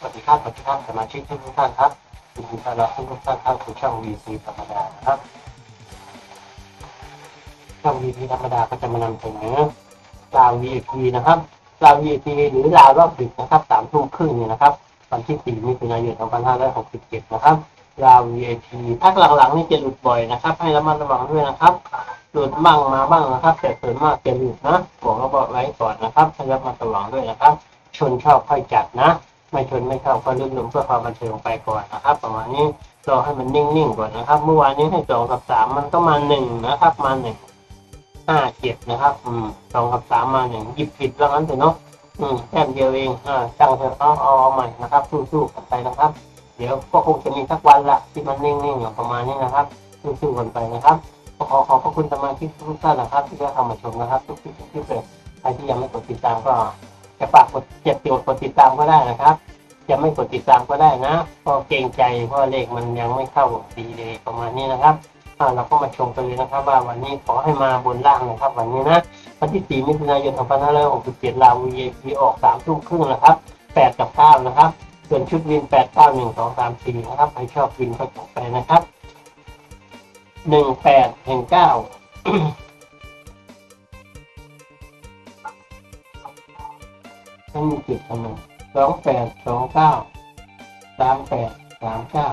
สวัสดีครับสวัสดีครับสมาชิกทุกท่านครับยินดีต้อนรับทุกท่านเข้าสู่ช่อง VC ธรรมดานะครับช่อง VC ธรรมดาก็จะมานำเสนอราว VIP นะครับราว VIP หรือราวรอบดึกนะครับสามทุ่มครึ่งเนี่ยนะครับวันที่4มิถุนายน2567นะครับราว VIP พักหลังๆนี่จะหลุดบ่อยนะครับ ให้ระมัดระวังด้วยนะครับหลุดบ้างมาบ้างนะครับ แต่ส่วนมากจะหลุดนะบอกเราบอกไว้ก่อนนะครับให้ระมัดระวังด้วยนะครับ ชนชอบค่อยจัดนะ ไม่ชนไม่ชอบก็ลื่นลมเพื่อความบันเทิงไปก่อนนะครับ ประมาณนี้รอให้มันนิ่งๆก่อนนะครับ เมื่อวานนี้ให้สองกับสามมันก็มาหนึ่งนะครับ มาหนึ่งห้าเจ็ดนะครับ อืมสองกับสามมาหนึ่งหยิบผิดแล้วงั้นเถอะเนาะอืมแค่เดียวเองอ่าจังเถอะเอาเอาใหม่นะครับสู้ๆกันไปนะครับ เดี๋ยวก็คงจะมีสักวันละที่มันนิ่งๆอย่างประมาณนี้นะครับสู้ๆกันไปนะครับขอขอบพระคุณสมาชิกทุกท่านนะครับ ที่ได้เข้ามาชมนะครับ ทุกที่ที่เป็นใครที่ยังไม่กดติดตามก็ จะฝากกดเจ็บติดกดติดตามก็ได้นะครับ จะไม่กดติดตามก็ได้นะเพราะเกรงใจเพราะเลขมันยังไม่เข้าดีเลยประมาณนี้นะครับเราก็มาชมกันเลยนะครับ ว่าวันนี้ขอให้มาบนล่างนะครับ วันนี้นะวันที่ 4 มิถุนายน 2567 ลาว VIP ออก 3 ทุ่มครึ่งนะครับ 8 กับ 9 นะครับ ส่วนชุดวิน 8 9 1 2 3 4 นะครับ ใครชอบวินก็จัดไปนะครับ 18แห่ง9 ไม่มีจุดทำไมสองแปดสองเก้าสามแปดสามเก้า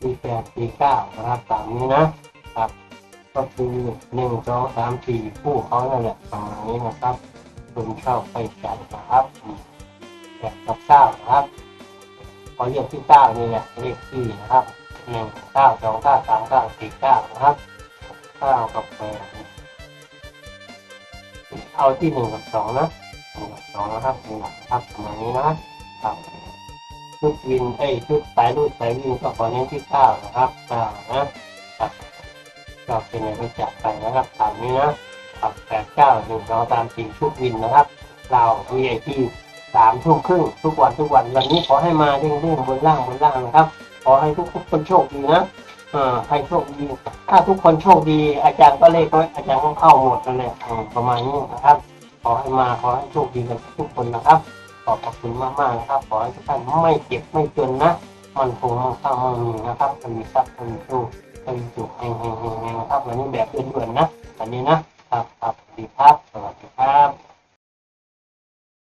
สี่แปดสี่เก้านะครับสามนี้นะครับ ก็คือหนึ่งสองสามสี่คู่เขาเนั่นแหละประมาณนี้นะครับคุณชอบไปจัดนะครับแปดกับเก้านะครับพอเรียกที่เก้านี่แหละเลขที่นะครับหนึ่งเก้าสองเก้าสามเก้าสี่เก้านะครับเก้ากับแปดเอาที่หนึ่งกับสองนะ หนึ่งกับสองนะครับหนึ่งนะครับประมาณนี้นะครับชุดวินเอ้ยชุดสายรูดสายวินก็ขอเน้นที่เก้านะครับเก้านะครับก็เป็นอย่างที่จัดไปนะครับตามนี้นะครับแปดเก้าหนึ่งสองสามสี่ชุดวินนะครับ เรา VIP สามทุ่มครึ่งทุกวันทุกวันวันนี้ขอให้มาเด้งๆบนล่างบนล่างนะครับ ขอให้ทุกคนโชคดีนะอ่าใครโชคดี ถ้าทุกคนโชคดี อาจารย์ก็เลขไว้อาจารย์ก็เข้าหมดนั่นแหละประมาณนี้นะครับ อให้มาขอให้โชคดีกันทุกคนนะครับ ขอบคุณมากๆนะครับ ขอให้ทุกท่านไม่เจ็บไม่จนนะ มันคงมั่งคั่งมั่งมีนะครับจะมีทรัพย์จะมีโชคจะมีจุกแห่งๆๆนะครับวันนี้แบบเอื่อนๆนะวันนี้นะครับครับสวัสดีครับสวัสดีครับ